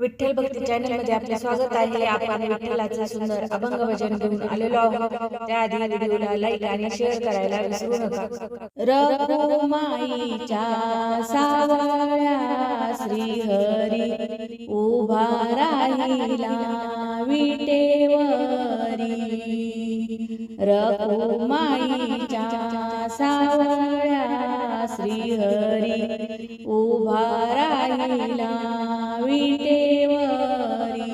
विठ्ठल भक्ती चॅनलमध्ये आपले स्वागत आहे. आपण विठ्ठलाचे सुंदर अभंग भजन घेऊन आलेलो आहोत. त्याआधी व्हिडिओला लाईक आणि शेअर करायला विसरू नका. रघुमाईच्या सावळ्या श्रीहरी उभा राहिला विटेवरी. रघुमाईच्या सावळ्या श्रीहरी उभा राहिला विटेवरी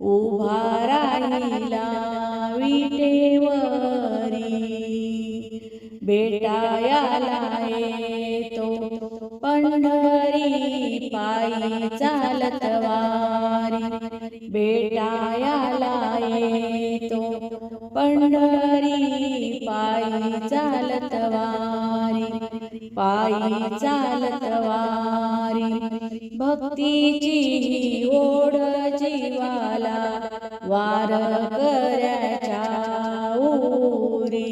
उभा राहिला विटेवरी बेटायाला येतो पंढरी पायी चालत वारी. बेटायाला येतो पंढरी पायी चालत वारी. पायी चालत वारी. भक्तीची ओढ जीवाला वार कराच्या उरी.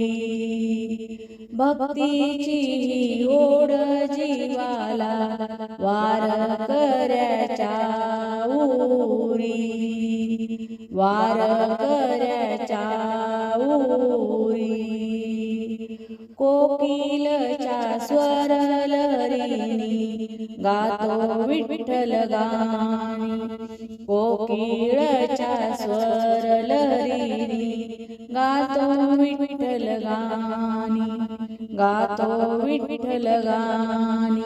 भक्तीची ओढ जीवाला वार कराच्या उरी. वार कराच्या उरी. कोकिल गातो विठ्ठल गाणी. कोकिळच्या स्वर लहरी गातो विठ्ठल गाणी. गातो विठ्ठल गाणी.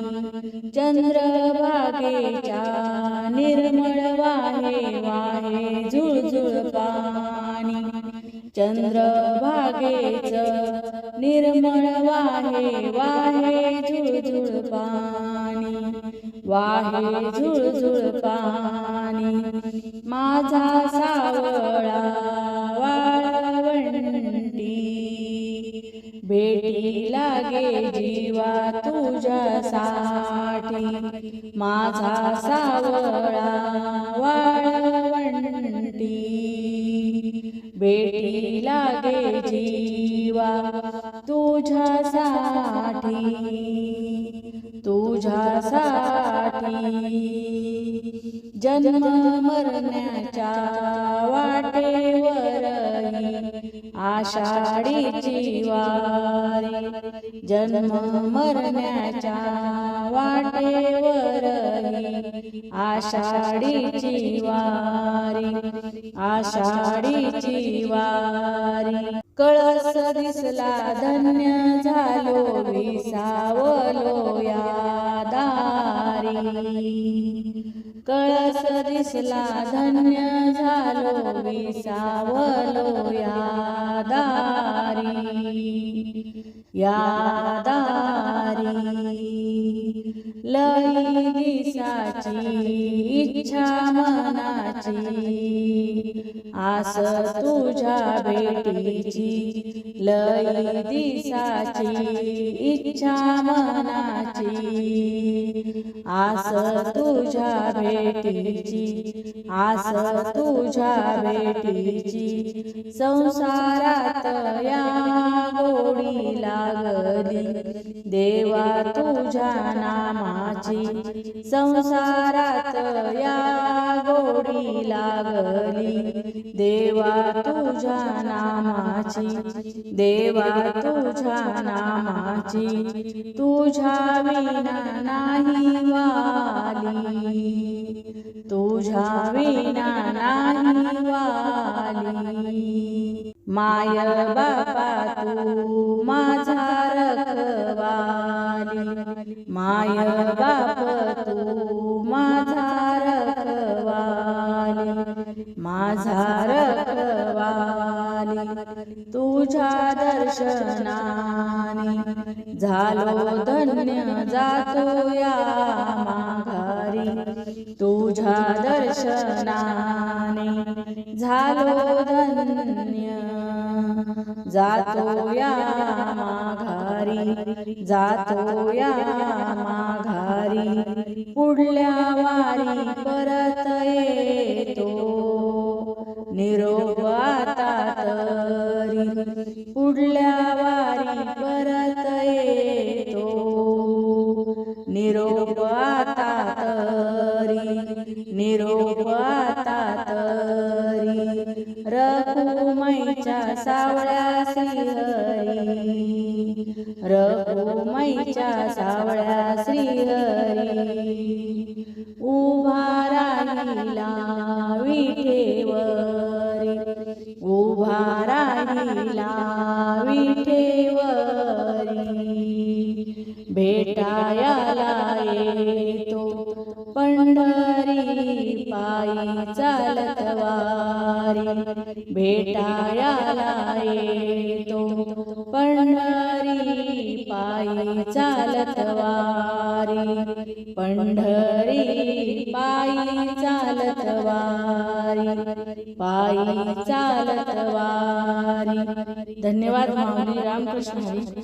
चंद्रभागेच्या निर्मळ वाहे वाहे झुळझुळ पाणी. चंद्रभागेच निर्मळ वाहे वाहे झुळझुळ पाणी. वाहे झुळझुळ पाणी. माझा सावळा वाळवंटी. भेटी लागे जीवा तुझ्यासाठी माझा सावळा वाळवंटी. बेटी लागे जीवा तुझ्यासाठी तुझ्यासाठी जन्म मरण्याच्या वाटेवर आषाढीची वारी. जन्म मरण्याच्या वाटेवर आषाढीची वारी. आषाढीची वारी. कळस दिसला धन्य झालो विसावलो या कळस दिसला धन्य झालो विसावलो या दारी. यादारी लई दिसाची इच्छा मनाची. आस तुझ्या भेटीची लई दिसाची इच्छा मनाची. आस तुझ्या भेटीची आस तुझ्या भेटीची संसारात या गोडी लागली. देवा तुझ्या नामाची संसारात या गोडी लागली. देवा तुझ्या नामाची देवा तुझ्या नामाची तुझ्या विना नाही वाली. तुझ्या विना नाही वाली. माय बापा तू माझा रखवाली. माय बाप तू माझा रखवाली. माझा रखवाली. तुझ्या दर्शनाने झालो धन्य जातो या तुझ्या दर्शनाने झालो धन्य. जातो या माघारी जातो या माघारी. पुढल्या वारी परत येतो. निरोप आता तरी. पुढल्या येतो तरी निरोप सावळ्या श्रीहरी. रघुमाईच्या सावळ्या श्रीहरी. उभा राहिला विठेवरी. उभा राहिला विठेवरी. भेटायाला सवारी वारी भेटायाला येतो. पंढरी पायी चालत वारी. पंढरी पायी चालत वारी. पायी चालत वारी. धन्यवाद माऊली रामकृष्ण.